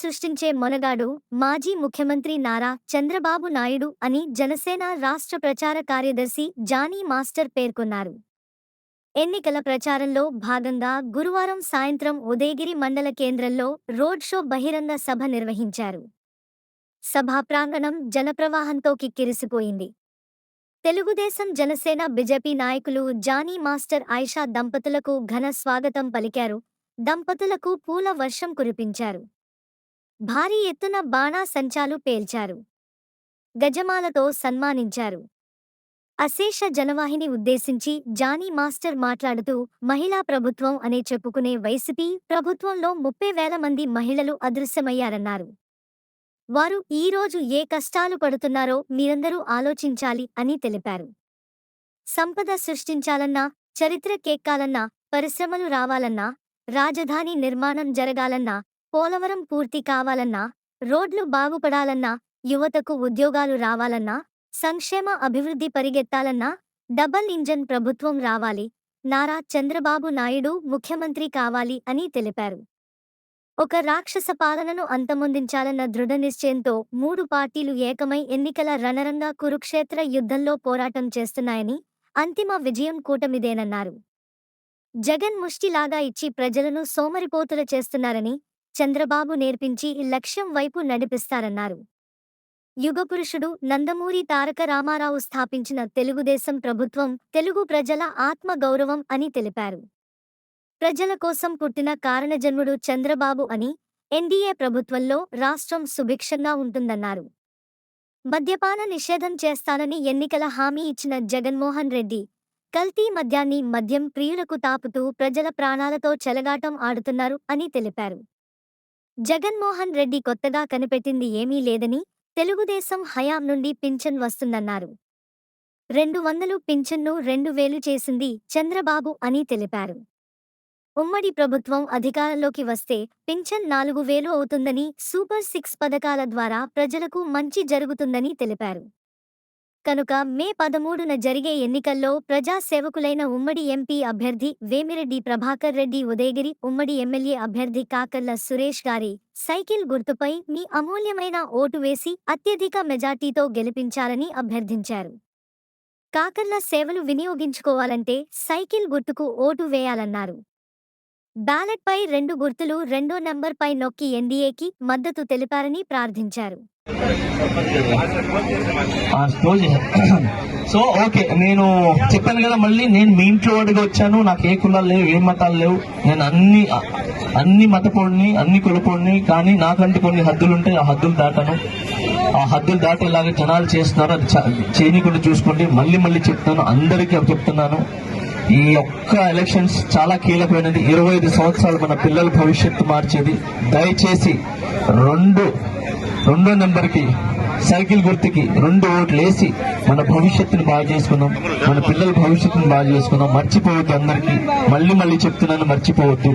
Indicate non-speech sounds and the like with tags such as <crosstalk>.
సృష్టించే మొనగాడు మాజీ ముఖ్యమంత్రి నారా చంద్రబాబు నాయుడు అని జనసేన రాష్ట్ర ప్రచార కార్యదర్శి జానీ మాస్టర్ పేర్కొన్నారు. ఎన్నికల ప్రచారంలో భాగంగా గురువారం సాయంత్రం ఉదయగిరి మండల కేంద్రంలో రోడ్ షో బహిరంగ సభ నిర్వహించారు. సభా ప్రాంగణం జనప్రవాహంతో కిక్కిరిసిపోయింది. తెలుగుదేశం జనసేన బీజేపీ నాయకులు జానీ మాస్టర్ ఆయిషా దంపతులకు ఘన స్వాగతం పలికారు. దంపతులకు పూల వర్షం కురిపించారు. భారీ ఎత్తున బాణా సంచాలు పేల్చారు. గజమాలతో సన్మానించారు. అశేష జనవాహిని ఉద్దేశించి జానీ మాస్టర్ మాట్లాడుతూ మహిళా ప్రభుత్వం అనే చెప్పుకునే వైసీపీ ప్రభుత్వంలో ముప్పై వేల మంది మహిళలు అదృశ్యమయ్యారన్నారు. వారు ఈ రోజు ఏ కష్టాలు పడుతున్నారో మీరందరూ ఆలోచించాలి అని తెలిపారు. సంపద సృష్టించాలన్నా చరిత్ర కేక్కాలన్నా పరిశ్రమలు రావాలన్నా రాజధాని నిర్మాణం జరగాలన్నా పోలవరం పూర్తి కావాలన్నా రోడ్లు బాగుపడాలన్నా యువతకు ఉద్యోగాలు రావాలన్నా సంక్షేమ అభివృద్ధి పరిగెత్తాలన్నా డబల్ ఇంజన్ ప్రభుత్వం రావాలి. నారా చంద్రబాబు నాయుడు ముఖ్యమంత్రి కావాలి అని తెలిపారు. ఒక రాక్షస పాలనను అంతమొందించాలన్న దృఢ నిశ్చయంతో మూడు పార్టీలు ఏకమై ఎన్నికల రణరంగా కురుక్షేత్ర యుద్ధంలో పోరాటం చేస్తున్నాయని అంతిమ విజయం కూటమిదేనన్నారు. జగన్ ముష్టిలాగా ఇచ్చి ప్రజలను సోమరిపోతుల చేస్తున్నారని చంద్రబాబు నేర్పించి లక్ష్యం వైపు నడిపిస్తారన్నారు. యుగపురుషుడు నందమూరి తారక రామారావు స్థాపించిన తెలుగుదేశం ప్రభుత్వం తెలుగు ప్రజల ఆత్మగౌరవం అని తెలిపారు. ప్రజల కోసం పుట్టిన కారణజన్ముడు చంద్రబాబు అని ఎన్డీఏ ప్రభుత్వంలో రాష్ట్రం సుభిక్షంగా ఉంటుందన్నారు. మద్యపాన నిషేధం చేస్తానని ఎన్నికల హామీ ఇచ్చిన జగన్మోహన్ రెడ్డి కల్తీ మద్యాన్ని మద్యం ప్రియులకు తాపుతూ ప్రజల ప్రాణాలతో చెలగాటం ఆడుతున్నారు అని తెలిపారు. జగన్మోహన్ రెడ్డి కొత్తగా కనిపెట్టింది ఏమీ లేదని తెలుగుదేశం హయాం నుండి పింఛన్ వస్తుందన్నారు. రెండు వందలు పింఛన్ను రెండు వేలు చేసింది చంద్రబాబు అని తెలిపారు. ఉమ్మడి ప్రభుత్వం అధికారంలోకి వస్తే పింఛన్ నాలుగు వేలు అవుతుందని సూపర్ సిక్స్ పథకాల ద్వారా ప్రజలకు మంచి జరుగుతుందని తెలిపారు. కనుక మే పదమూడున జరిగే ఎన్నికల్లో ప్రజాసేవకులైన ఉమ్మడి ఎంపీ అభ్యర్థి వేమిరెడ్డి ప్రభాకర్ రెడ్డి ఉదయగిరి ఉమ్మడి ఎమ్మెల్యే అభ్యర్థి కాకర్ల సురేష్ గారి సైకిల్ గుర్తుపై మీ అమూల్యమైన ఓటు వేసి అత్యధిక మెజార్టీతో గెలిపించాలని అభ్యర్థించారు. కాకర్ల సేవలు వినియోగించుకోవాలంటే సైకిల్ గుర్తుకు ఓటు వేయాలన్నారు. బ్యాలెట్ పై రెండు గుర్తులు రెండో నంబర్పై నొక్కి ఎన్డీఏకి మద్దతు తెలిపారని ప్రార్థించారు. <clears throat> సో ఓకే నేను చెప్పాను కదా మళ్ళీ నేను మీ ఇంట్లో వాడిగా వచ్చాను. నాకు ఏ కులాలు లేవు ఏ మతాలు లేవు. నేను అన్ని అన్ని మతపోడిని అన్ని కులపోడిని కానీ నాకంటే కొన్ని హద్దులు ఉంటాయి ఆ హద్దులు దాటాను. ఆ హద్దులు దాటేలాగా జనాలు చేస్తున్నారు. అది చ- చూసుకోండి. మళ్ళీ మళ్ళీ చెప్తాను. అందరికీ చెప్తున్నాను. ఈ ఒక్క ఎలక్షన్స్ చాలా కీలకమైనది. ఇరవై ఐదు సంవత్సరాలు మన పిల్లల భవిష్యత్తు మార్చేది. దయచేసి రెండు రెండో నెంబర్కి సైకిల్ గుర్తుకి రెండు ఓట్లు వేసి మన భవిష్యత్తుని బాగా చేసుకుందాం. మన పిల్లల భవిష్యత్తుని బాగా చేసుకుందాం. మర్చిపోవద్దు అందరికీ. మళ్ళీ మళ్ళీ చెప్తున్నాను మర్చిపోవద్దు.